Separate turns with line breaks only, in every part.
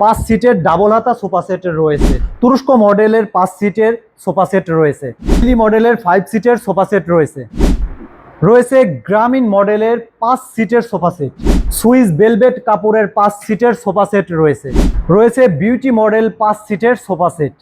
পাঁচ সিটের ডাবল হাতা সোফা সেট রয়েছে। তুরস্ক মডেলের পাঁচ সিটের সোফা সেট রয়েছে। দিল্লি মডেলের ফাইভ সিটের সোফা সেট রয়েছে। রয়েছে গ্রামীণ মডেলের পাঁচ সিটের সোফা সেট। সুইস বেলভেট কাপড়ের পাঁচ সিটের সোফা সেট রয়েছে। রয়েছে বিউটি মডেল পাঁচ সিটের সোফা সেট।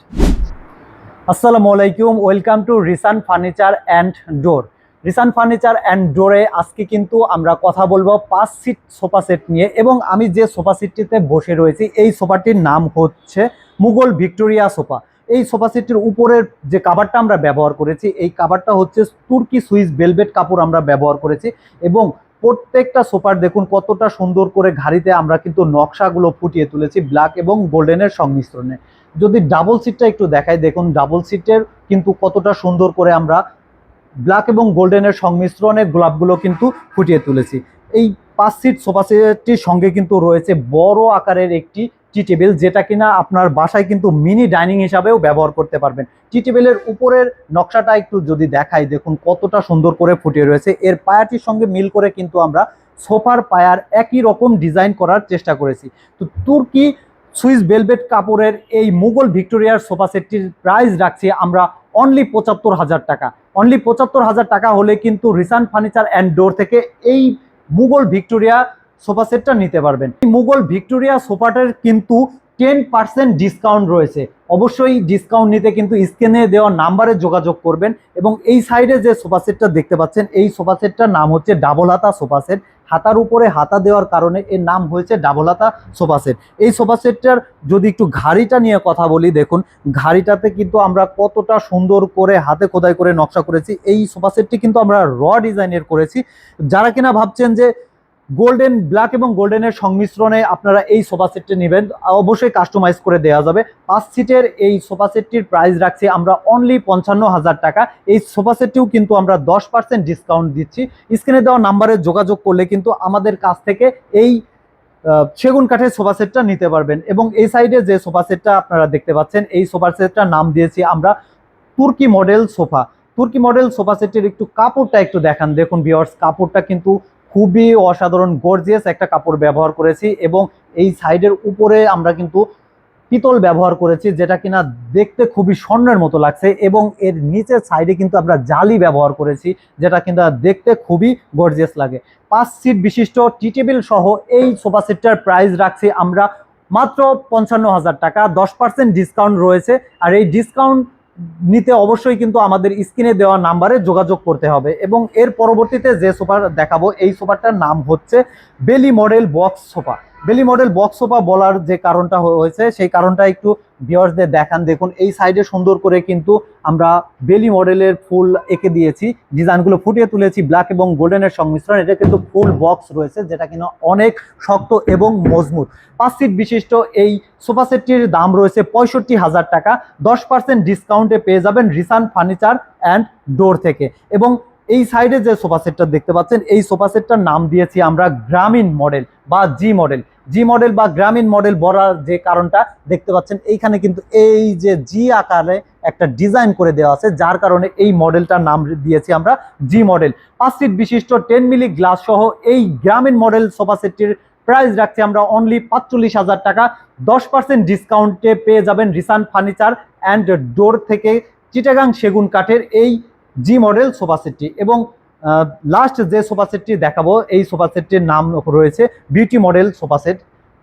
আসসালামু আলাইকুম, welcome to Risan furniture and door. Risan furniture and ডোরে আজকে কিন্তু আমরা কথা বলব পাঁচ সিট সোফা সেট নিয়ে এবং আমি যে সোফা সেটটিতে বসে রয়েছি, এই সোফাটির নাম হচ্ছে মুঘল ভিক্টোরিয়া সোফা এই সোফা সেটটির উপরের যে কাভারটা আমরা ব্যবহার করেছি, এই কাভারটা হচ্ছে তুর্কি সুইস বেলভেট কাপড় আমরা ব্যবহার করেছি এবং প্রত্যেকটা সোফার দেখুন কতটা সুন্দর করে ঘাড়িতে আমরা কিন্তু নকশাগুলো ফুটিয়ে তুলেছি ব্ল্যাক এবং গোল্ডেনের সংমিশ্রণে। যদি ডাবল সিটটা একটু দেখাই, দেখুন ডাবল সিটের কিন্তু কতটা সুন্দর করে আমরা ব্ল্যাক এবং গোল্ডেনের সংমিশ্রণে গোলাপগুলো কিন্তু ফুটিয়ে তুলেছি। এই পাঁচ সিট সোফা সেটটির সঙ্গে কিন্তু রয়েছে বড় আকারের একটি টি টেবিল, যেটা কিনা আপনার বাসায় কিন্তু মিনি ডাইনিং হিসাবেও ব্যবহার করতে পারবেন। টি টেবিলের উপরের নকশাটা একটু যদি দেখাই, দেখুন কতটা সুন্দর করে ফুটিয়ে রয়েছে। এর পায়াটির সঙ্গে মিল করে কিন্তু আমরা সোফার পায়ার একই রকম ডিজাইন করার চেষ্টা করেছি। তো তুর্কি সুইস বেলভেট কাপড়ের এই মুঘল ভিক্টোরিয়ার সোফা সেটটির প্রাইস রাখছি আমরা অনলি পঁচাত্তর হাজার টাকা। অনলি পঁচাত্তর হাজার টাকা হলে কিন্তু রিসান ফার্নিচার অ্যান্ড ডোর থেকে এই মুঘল ভিক্টোরিয়া সোফা সেটটা নিতে পারবেন। মুঘল ভিক্টোরিয়া সোফাটার কিন্তু টেন পার্সেন্ট ডিসকাউন্ট রয়েছে। অবশ্যই ডিসকাউন্ট নিতে কিন্তু স্ক্রিনে দেওয়া নাম্বারে যোগাযোগ করবেন এবং এই সাইডে যে সোফা সেটটা দেখতে পাচ্ছেন, এই সোফা সেটটার নাম হচ্ছে ডাবল হাতা সোফা সেট হাতার উপরে হাতা দেওয়ার কারণে এর নাম হয়েছে ডাবল হাতা সোফা সেট এই সোফা সেটটার যদি একটু ঘাড়িটা নিয়ে কথা বলি, দেখুন, ঘাড়িটাতে কিন্তু আমরা কতটা সুন্দর করে হাতে খোদাই করে নকশা করেছি। এই সোফা সেটটি কিন্তু আমরা র ডিজাইনের করেছি। যারা কিনা ভাবছেন যে গোল্ডেন ব্ল্যাক এবং গোল্ডেনের সংমিশ্রণে আপনারা এই সোফা সেটটি নেবেন। অবশ্যই কাস্টমাইজ করে দেওয়া যাবে। পাঁচ সিটের এই সোফা সেটটির প্রাইস রাখছি আমরা অনলি পঞ্চান্ন হাজার টাকা। এই সোফা সেটটিও কিন্তু আমরা দশ পার্সেন্ট ডিসকাউন্ট দিচ্ছি। স্ক্রিনে দেওয়া নাম্বারে যোগাযোগ করলে কিন্তু আমাদের কাছ থেকে এই সেগুন কাঠের সোফা সেটটা নিতে পারবেন। এবং এই সাইডে যে সোফা সেটটা আপনারা দেখতে পাচ্ছেন, এই সোফা সেটটার নাম দিয়েছি আমরা তুর্কি মডেল সোফা তুর্কি মডেল সোফা সেটের একটু কাপড়টা একটু দেখান। দেখুন ভিওয়ার্স কাপড়টা কিন্তু খুবই অসাধারণ গর্জিয়াস একটা কাপড় ব্যবহার করেছি এবং এই সাইডের উপরে আমরা কিন্তু পিতল ব্যবহার করেছি, যেটা কিনা দেখতে খুবই স্বর্ণের মতো লাগছে এবং এর নিচের সাইডে কিন্তু আমরা জালি ব্যবহার করেছি, যেটা কিন্তু দেখতে খুবই গর্জিয়াস লাগে। পাঁচ সিট বিশিষ্ট টি টেবিল সহ এই সোফা সেটটার প্রাইস রাখছি আমরা মাত্র পঞ্চান্ন হাজার টাকা, দশ পার্সেন্ট ডিসকাউন্ট রয়েছে। আর এই ডিসকাউন্ট নিতে অবশ্যই কিন্তু আমাদের স্ক্রিনে দেওয়া নাম্বারে যোগাযোগ করতে হবে এবং এর পরবর্তীতে যে সোফা দেখাবো, এই সোফাটার নাম হচ্ছে বেলি মডেল বক্স সোফা। বেলি মডেল বক্স সোফা বলার যে কারণটা হয়েছে, সেই কারণটা একটু ভিউয়ার্সদের দেখান। দেখুন, এই সাইডে সুন্দর করে কিন্তু আমরা বেলি মডেলের ফুল এঁকে দিয়েছি। ডিজাইনগুলো ফুটিয়ে তুলেছি ব্ল্যাক এবং গোল্ডেনের সংমিশ্রণ। এটা কিন্তু ফুল বক্স রয়েছে, যেটা কিনা অনেক শক্ত এবং মজবুত। পাঁচ সিট বিশিষ্ট এই সোফা সেটটির দাম রয়েছে পঁয়ষট্টি হাজার টাকা। দশ পার্সেন্ট ডিসকাউন্টে পেয়ে যাবেন রিসান ফার্নিচার অ্যান্ড ডোর থেকে। এবং এই সাইডে যে সোফা সেটটা দেখতে পাচ্ছেন, এই সোফা সেটটার নাম দিয়েছি আমরা গ্রামীণ মডেল বা জি মডেল জি মডেল বা গ্রামীণ মডেল বলার যে কারণটা দেখতে পাচ্ছেন, এইখানে কিন্তু এই যে জি আকারে একটা ডিজাইন করে দেওয়া আছে, যার কারণে এই মডেলটার নাম দিয়েছি আমরা জি মডেল পাঁচ সিট বিশিষ্ট টেন মিলি গ্লাস সহ এই গ্রামীণ মডেল সোফা সেটটির প্রাইস রাখছি আমরা অনলি পাঁচচল্লিশ হাজার টাকা। দশ পার্সেন্ট ডিসকাউন্টে পেয়ে যাবেন রিসান ফার্নিচার অ্যান্ড ডোর থেকে চিটাগাং সেগুন কাঠের এই জি মডেল সোফা সেটটি এবং লাস্ট যে সোফা সেটটি দেখাবো এই সোফা সেটটির নাম রয়েছে beauty model sofa set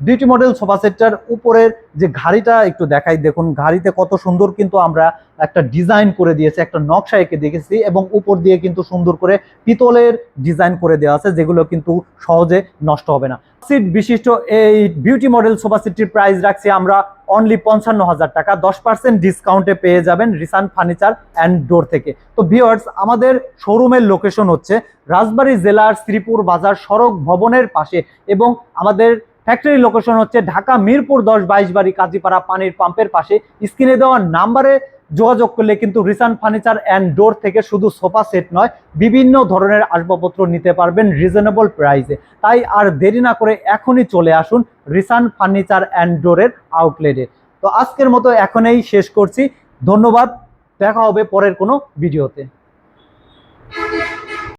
beauty model sofa সেটটার উপরের যে ঘাড়িটা, একটু দেখাই দেখুন। ঘাড়িতে কত সুন্দর কিন্তু আমরা একটা ডিজাইন করে দিয়েছি, একটা নকশা এঁকে দেখেছি এবং উপর দিয়ে কিন্তু সুন্দর করে পিতলের ডিজাইন করে দেওয়া আছে, যেগুলো কিন্তু সহজে নষ্ট হবে না। সিট বিশিষ্ট এই বিউটি মডেল সোফা সেটটির প্রাইস রাখছি আমরা অনলি পঞ্চান্ন হাজার টাকা। দশ পার্সেন্ট ডিসকাউন্টে পেয়ে যাবেন রিসান ফার্নিচার অ্যান্ড ডোর থেকে। তো ভিওয়ার্স আমাদের শোরুমের লোকেশন হচ্ছে রাজবাড়ী জেলার শ্রীপুর বাজার সড়ক ভবনের পাশে এবং আমাদের ফ্যাক্টরি লোকেশন হচ্ছে ঢাকা মিরপুর দশ বাইশ বাড়ি কাজীপাড়া পানির পাম্পের পাশে। স্ক্রিনে দেওয়া নাম্বারে যোগাযোগ করলে কিন্তু রিসান ফার্নিচার অ্যান্ড ডোর থেকে শুধু সোফা সেট নয়, বিভিন্ন ধরনের আসবাবপত্র নিতে পারবেন রিজনেবল প্রাইসে তাই আর দেরি না করে এখনই চলে আসুন রিসান ফার্নিচার অ্যান্ড ডোরের আউটলেটে তো আজকের মতো এখনই শেষ করছি। ধন্যবাদ। দেখা হবে পরের কোনো ভিডিওতে।